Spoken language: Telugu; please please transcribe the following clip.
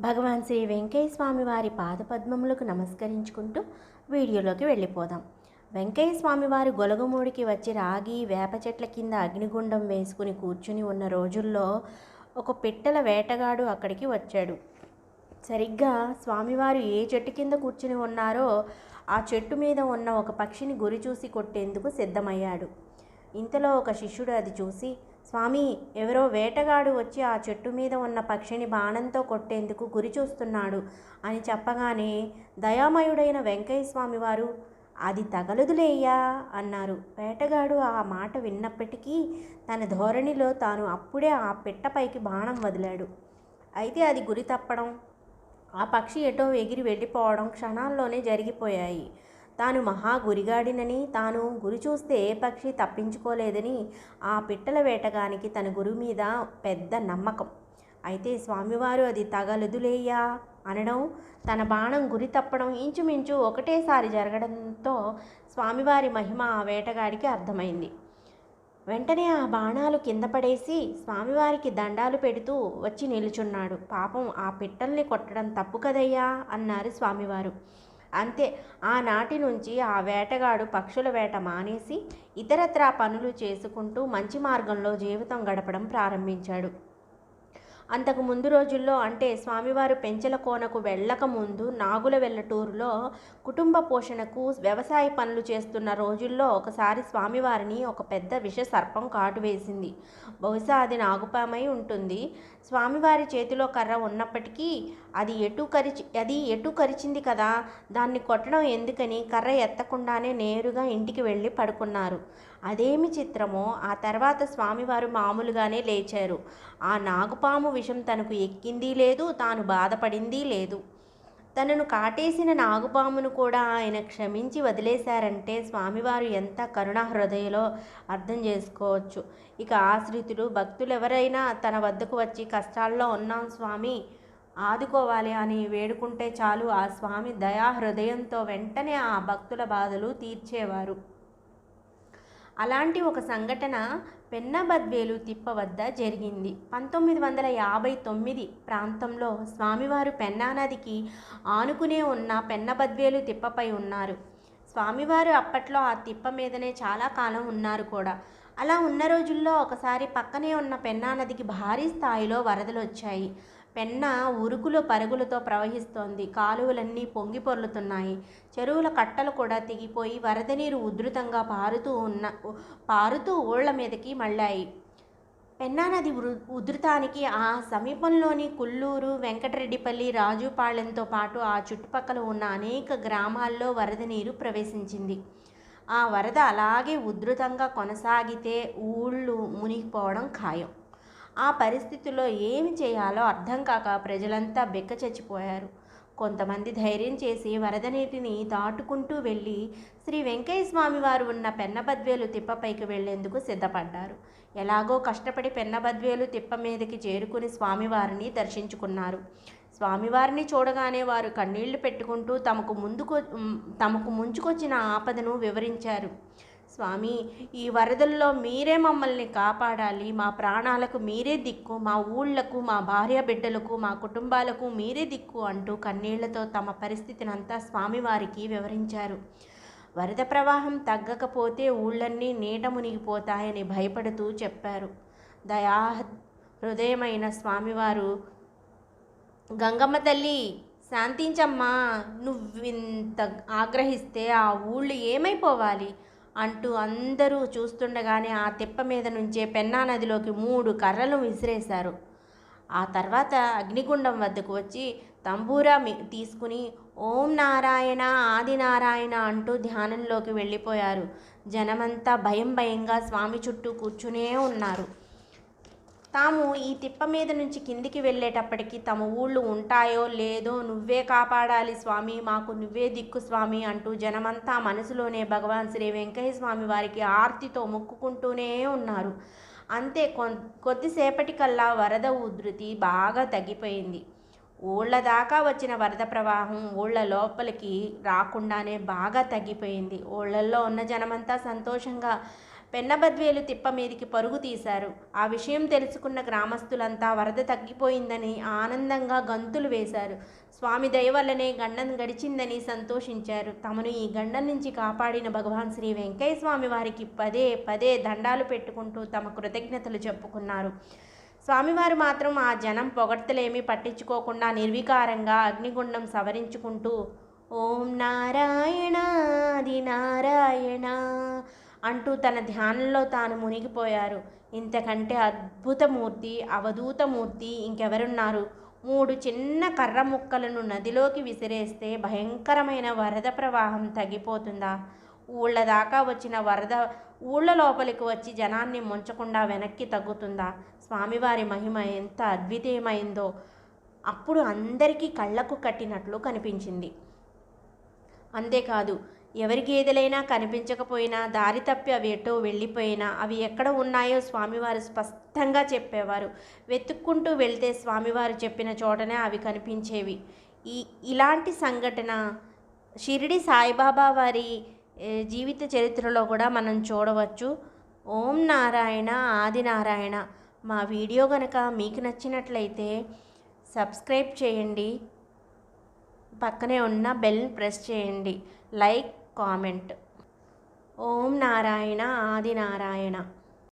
భగవాన్ శ్రీ వెంకయ్య స్వామి వారి పాదపద్మములకు నమస్కరించుకుంటూ వీడియోలోకి వెళ్ళిపోదాం. వెంకయ్య స్వామి వారు గొలగమూడికి వచ్చి రాగి వేప చెట్ల కింద అగ్నిగుండం వేసుకుని కూర్చుని ఉన్న రోజుల్లో ఒక పిట్టల వేటగాడు అక్కడికి వచ్చాడు. సరిగ్గా స్వామివారు ఏ చెట్టు కింద కూర్చుని ఉన్నారో ఆ చెట్టు మీద ఉన్న ఒక పక్షిని గురి చూసి కొట్టేందుకు సిద్ధమయ్యాడు. ఇంతలో ఒక శిష్యుడు అది చూసి స్వామి ఎవరో వేటగాడు వచ్చి ఆ చెట్టు మీద ఉన్న పక్షిని బాణంతో కొట్టేందుకు గురి చూస్తున్నాడు అని చెప్పగానే దయామయుడైన వెంకయ్య స్వామి వారు అది తగలదులేయ్యా అన్నారు. వేటగాడు ఆ మాట విన్నప్పటికీ తన ధోరణిలో తాను అప్పుడే ఆ పిట్టపైకి బాణం వదిలాడు. అయితే అది గురి తప్పడం ఆ పక్షి ఎటో ఎగిరి వెళ్ళిపోవడం క్షణాల్లోనే జరిగిపోయాయి. తాను మహా గురిగాడినని తాను గురి చూస్తే ఏ పక్షి తప్పించుకోలేదని ఆ పిట్టల వేటగానికి తన గురువు మీద పెద్ద నమ్మకం. అయితే స్వామివారు అది తగలదులేయ్యా అనడం తన బాణం గురి తప్పడం ఇంచుమించు ఒకటేసారి జరగడంతో స్వామివారి మహిమ ఆ వేటగాడికి అర్థమైంది. వెంటనే ఆ బాణాలు కింద పడేసి స్వామివారికి దండాలు పెడుతూ వచ్చి నిలుచున్నాడు. పాపం ఆ పిట్టల్ని కొట్టడం తప్పు కదయ్యా అన్నారు స్వామివారు. అంతే. ఆనాటి నుంచి ఆ వేటగాడు పక్షుల వేట మానేసి ఇతరత్రా పనులు చేసుకుంటూ మంచి మార్గంలో జీవితం గడపడం ప్రారంభించాడు. అంతకు ముందు రోజుల్లో అంటే స్వామివారు పెంచల కోనకు వెళ్ళకముందు నాగుల వెల్లటూరులో కుటుంబ పోషణకు వ్యవసాయ పనులు చేస్తున్న రోజుల్లో ఒకసారి స్వామివారిని ఒక పెద్ద విష సర్పం కాటు వేసింది. బహుశా అది నాగుపామై ఉంటుంది. స్వామివారి చేతిలో కర్ర ఉన్నప్పటికీ అది ఎటు కరిచి అది ఎటు కరిచింది కదా? దాన్ని కొట్టడం ఎందుకని కర్ర ఎత్తకుండానే నేరుగా ఇంటికి వెళ్ళి పడుకున్నారు. అదేమి చిత్రమో ఆ తర్వాత స్వామివారు మామూలుగానే లేచారు. ఆ నాగుపాము విషం తనకు ఎక్కింది లేదు తాను బాధపడింది లేదు. తనను కాటేసిన నాగుపామును కూడా ఆయన క్షమించి వదిలేశారంటే స్వామివారు ఎంత కరుణా హృదయలో అర్థం చేసుకోవచ్చు. ఇక ఆశ్రితులు భక్తులు ఎవరైనా తన వద్దకు వచ్చి కష్టాల్లో ఉన్నాం స్వామి ఆదుకోవాలి అని వేడుకుంటే చాలు ఆ స్వామి దయా హృదయంతో వెంటనే ఆ భక్తుల బాధలు తీర్చేవారు. అలాంటి ఒక సంఘటన పెన్నబద్వేలు తిప్ప వద్ద జరిగింది. పంతొమ్మిది వందల యాభై తొమ్మిది ప్రాంతంలో స్వామివారు పెన్నా నదికి ఆనుకునే ఉన్న పెన్నబద్వేలు తిప్పపై ఉన్నారు. స్వామివారు అప్పట్లో ఆ తిప్ప మీదనే చాలా కాలం ఉన్నారు కూడా. అలా ఉన్న రోజుల్లో ఒకసారి పక్కనే ఉన్న పెన్నా నదికి భారీ స్థాయిలో వరదలు వచ్చాయి పెన్న ఉరుకులు పరుగులతో ప్రవహిస్తోంది. కాలువలన్నీ పొంగి పొర్లుతున్నాయి. చెరువుల కట్టలు కూడా తెగిపోయి వరద నీరు ఉధృతంగా పారుతూ ఉన్న పారుతూ ఊళ్ళ మీదకి మళ్ళాయి. పెన్నా నది ఉధృతానికి ఆ సమీపంలోని కుల్లూరు వెంకటరెడ్డిపల్లి రాజుపాళెంతో పాటు ఆ చుట్టుపక్కల ఉన్న అనేక గ్రామాల్లో వరద నీరు ప్రవేశించింది. ఆ వరద అలాగే ఉధృతంగా కొనసాగితే ఊళ్ళు మునిగిపోవడం ఖాయం. ఆ పరిస్థితుల్లో ఏమి చేయాలో అర్థం కాక ప్రజలంతా బెక్క చచ్చిపోయారు. కొంతమంది ధైర్యం చేసి వరద నీటిని దాటుకుంటూ వెళ్ళి శ్రీ వెంకయ్య స్వామి వారు ఉన్న పెన్నబద్వేలు తిప్పపైకి వెళ్ళేందుకు సిద్ధపడ్డారు. ఎలాగో కష్టపడి పెన్నబద్వేలు తిప్ప మీదకి చేరుకుని స్వామివారిని దర్శించుకున్నారు. స్వామివారిని చూడగానే వారు కన్నీళ్ళు పెట్టుకుంటూ తమకు ముందుకు తమకు ముంచుకొచ్చిన ఆపదను వివరించారు. స్వామి ఈ వరదల్లో మీరే మమ్మల్ని కాపాడాలి. మా ప్రాణాలకు మీరే దిక్కు. మా ఊళ్ళకు మా భార్య బిడ్డలకు మా కుటుంబాలకు మీరే దిక్కు అంటూ కన్నీళ్ళతో తమ పరిస్థితిని అంతా స్వామివారికి వివరించారు. వరద ప్రవాహం తగ్గకపోతే ఊళ్ళన్నీ నీట మునిగిపోతాయని భయపడుతూ చెప్పారు. దయా హృదయమైన స్వామివారు గంగమ్మ తల్లి శాంతించమ్మా. నువ్వింత ఆగ్రహిస్తే ఆ ఊళ్ళు ఏమైపోవాలి? అంటూ అందరూ చూస్తుండగానే ఆ తిప్ప మీద నుంచే పెన్నా నదిలోకి మూడు కర్రలు విసిరేశారు. ఆ తర్వాత అగ్నిగుండం వద్దకు వచ్చి తంబూరా తీసుకుని ఓం నారాయణ ఆదినారాయణ అంటూ ధ్యానంలోకి వెళ్ళిపోయారు. జనమంతా భయం భయంగా స్వామి చుట్టూ కూర్చునే ఉన్నారు. తాము ఈ తిప్ప మీద నుంచి కిందికి వెళ్ళేటప్పటికి తమ ఊళ్ళు ఉంటాయో లేదో నువ్వే కాపాడాలి స్వామి మాకు నువ్వే దిక్కు స్వామి అంటూ జనమంతా మనసులోనే భగవాన్ శ్రీ వెంకయ్య స్వామి వారికి ఆర్తితో మొక్కుకుంటూనే ఉన్నారు. అంతే కొన్ కొద్దిసేపటికల్లా వరద ఉధృతి బాగా తగ్గిపోయింది. ఊళ్ళ దాకా వచ్చిన వరద ప్రవాహం ఊళ్ళ లోపలికి రాకుండానే బాగా తగ్గిపోయింది. ఊళ్ళల్లో ఉన్న జనమంతా సంతోషంగా పెన్నబద్వేలు తిప్ప మీదికి పరుగు తీశారు. ఆ విషయం తెలుసుకున్న గ్రామస్తులంతా వరద తగ్గిపోయిందని ఆనందంగా గంతులు వేశారు. స్వామి దయ వల్లనే గండం గడిచిందని సంతోషించారు. తమను ఈ గండం నుంచి కాపాడిన భగవాన్ శ్రీ వెంకయ్య స్వామి వారికి పదే పదే దండాలు పెట్టుకుంటూ తమ కృతజ్ఞతలు చెప్పుకున్నారు. స్వామివారు మాత్రం ఆ జనం పొగడ్తలేమీ పట్టించుకోకుండా నిర్వికారంగా అగ్నిగుండం సవరించుకుంటూ ఓం నారాయణ ఆది నారాయణ అంటూ తన ధ్యానంలో తాను మునిగిపోయారు. ఇంతకంటే అద్భుతమూర్తి అవధూతమూర్తి ఇంకెవరున్నారు? మూడు చిన్న కర్ర ముక్కలను నదిలోకి విసిరేస్తే భయంకరమైన వరద ప్రవాహం తగ్గిపోతుందా? ఊళ్ళ దాకా వచ్చిన వరద ఊళ్ళ లోపలికి వచ్చి జనాన్ని ముంచకుండా వెనక్కి తగ్గుతుందా? స్వామివారి మహిమ ఎంత అద్వితీయమైందో అప్పుడు అందరికీ కళ్ళకు కట్టినట్లు కనిపించింది. అంతేకాదు ఎవరి గేదెలైనా కనిపించకపోయినా దారి తప్పి అవి ఎటో వెళ్ళిపోయినా అవి ఎక్కడ ఉన్నాయో స్వామివారు స్పష్టంగా చెప్పేవారు. వెతుక్కుంటూ వెళ్తే స్వామివారు చెప్పిన చోటనే అవి కనిపించేవి. ఈ ఇలాంటి సంఘటన షిరిడి సాయిబాబా వారి జీవిత చరిత్రలో కూడా మనం చూడవచ్చు. ఓం నారాయణ ఆది నారాయణ. మా వీడియో కనుక మీకు నచ్చినట్లయితే సబ్స్క్రైబ్ చేయండి. పక్కనే ఉన్న బెల్ ప్రెస్ చేయండి. Like comment. ఓం నారాయణ ఆది నారాయణ.